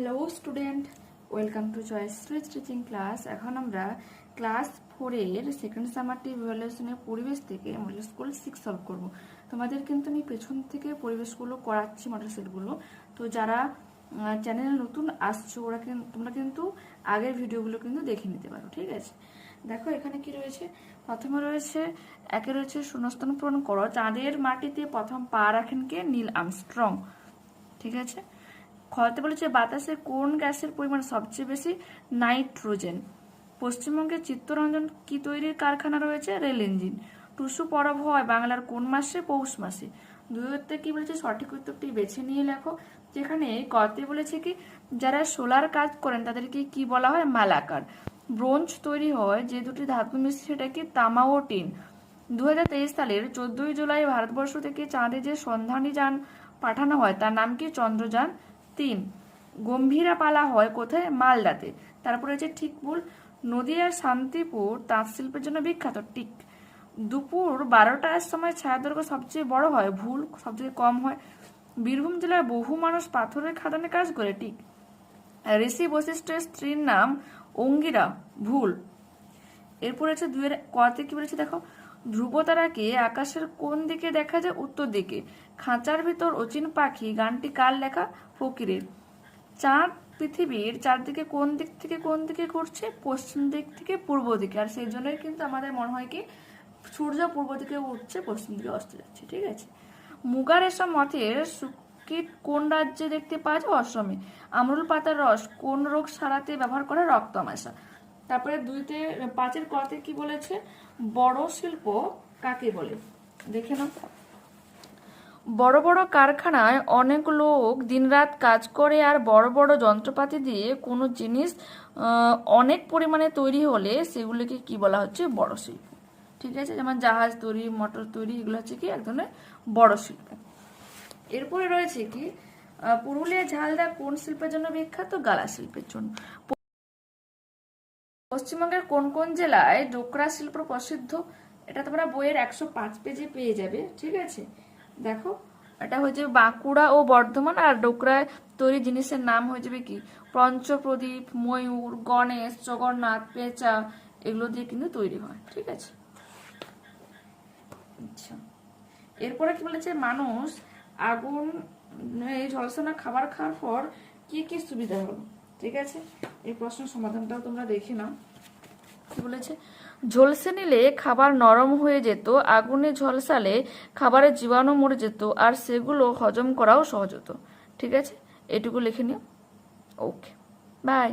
Hello student welcome to Jayashree stitching class এখন আমরা class ফোরের সেকেন্ড সামারটি ইভ্যালুয়েশনের পরিবেশ থেকে মডেল স্কুল সিক্স সলভ করব। তোমাদের কিন্তু আমি পেছন থেকে পরিবেশগুলো করাচ্ছি মডেল সেটগুলো তো যারা চ্যানেলে নতুন আসছো, ওরা কিন্তু তোমরা কিন্তু আগের ভিডিওগুলো কিন্তু দেখে নিতে পারো, ঠিক আছে? দেখো, এখানে কি রয়েছে? প্রথমে রয়েছে, একে রয়েছে শূন্যস্থান পূরণ করো। চাঁদের মাটিতে প্রথম পা রাখেন কে? নীল আমস্ট্রং ঠিক আছে? খতে বলেছে বাতাসে কোন গ্যাসের পরিমাণ সবচেয়ে বেশি? নাইট্রোজেন। পশ্চিমবঙ্গে চিত্তরঞ্জন কি তৈরির কারখানা রয়েছে? Rail engine. টুসু পরব হয় বাংলার কোন মাসে? পৌষ মাসে। দুই উত্তর কি বলেছে? সঠিক উত্তরটি বেছে নিয়ে লেখো। যেখানে কতে বলেছে কি, যারা সোলার কাজ করেন তাদেরকে কি বলা হয়? মালাকার। ব্রোঞ্জ তৈরি হয় যে দুটি ধাতু মিশ্র সেটা কি তামা ও টিন। দুই হাজার তেইশ সালের চোদ্দই জুলাই ভারতবর্ষ থেকে চাঁদে যে সন্ধানী যান পাঠানো হয়, তার নাম কি? চন্দ্রযান। তিন। গম্ভীরা পালা হয় কোথায়? মালদাতে। তারপরে হচ্ছে ঠিক ভুল নদিয়ার শান্তিপুর তাঁত শিল্পের জন্য বিখ্যাত, টিক। দুপুর বারোটার সময় ছায়া দৈর্ঘ্য সবচেয়ে বড় হয়, ভুল সবচেয়ে কম হয়। বীরভূম জেলার বহু মানুষ পাথরের খাদানে কাজ করে, টিক। ঋষি বশিষ্ঠের স্ত্রীর নাম অঙ্গিরা, ভুল। এরপর আছে দুয়ের কতে কি বলেছে দেখো? ধ্রুবতারাকে আকাশের কোন দিকে দেখা যায়? উত্তর দিকে। খাঁচার ভিতর অচিন পাখি, গানটি কার লেখা? ফকিরের। চাঁদ পৃথিবীর চারদিকে কোন দিক থেকে কোন দিকে ঘুরছে? পশ্চিম দিক থেকে পূর্ব দিকে। আর সেই জন্যই কিন্তু আমাদের মনে হয় কি, সূর্য পূর্ব দিকে উঠছে, পশ্চিম দিকে অস্ত যাচ্ছে। ঠিক আছে? মুগা রেশম মতের সুকিট কোন রাজ্যে দেখতে পাওয়া যায়? অসমে। আমরুল পাতার রস কোন রোগ সারাতে ব্যবহার করে রক্তমাশা তারপরে দুইতে পাঁচের কতে কি বলেছে? বড় শিল্প কাকে বলে? দেখে নাও। বড় বড় কারখানায় অনেক লোক দিনরাত কাজ করে আর বড় বড় যন্ত্রপাতি দিয়ে কোনো জিনিস অনেক পরিমাণে তৈরি হলে সেগুলিকে কি বলা হচ্ছে? বড় শিল্প। ঠিক আছে? যেমন জাহাজ তৈরি, মোটর তৈরি, এগুলো হচ্ছে কি এক ধরনের বড় শিল্প। এরপরে রয়েছে কি পুরুলিয়া ঝালদা কোন শিল্পের জন্য বিখ্যাত? গালা শিল্পের জন্য। পশ্চিমবঙ্গের কোন কোন জেলায় ডোকরা শিল্প প্রসিদ্ধ, এটা তোমরা বইয়ের একশো পাঁচ পেজে পেয়ে যাবে, ঠিক আছে? দেখো, এটা হচ্ছে বাঁকুড়া ও বর্ধমান, আর ডোকরায় তৈরি জিনিসের নাম হয়ে যাবে কি? পঞ্চপ্রদীপ, ময়ূর, গণেশ, জগন্নাথ, পেঁচা, এগুলো দিয়ে কিন্তু তৈরি হয়, ঠিক আছে? আচ্ছা এরপরে কি বলেছে মানুষ আগুন ঝলসানা খাবার খাওয়ার পর কি কি সুবিধা হলো? ঠিক আছে? এই প্রশ্নের সমাধানটাও তোমরা দেখে নাও। কি বলেছে? ঝলসে নিলে খাবার নরম হয়ে যেত, আগুনে ঝলসালে খাবারের জীবাণু মরে যেত, আর সেগুলো হজম করাও সহজ হতো। ঠিক আছে? এটুকু লিখে নিও। Okay, bye.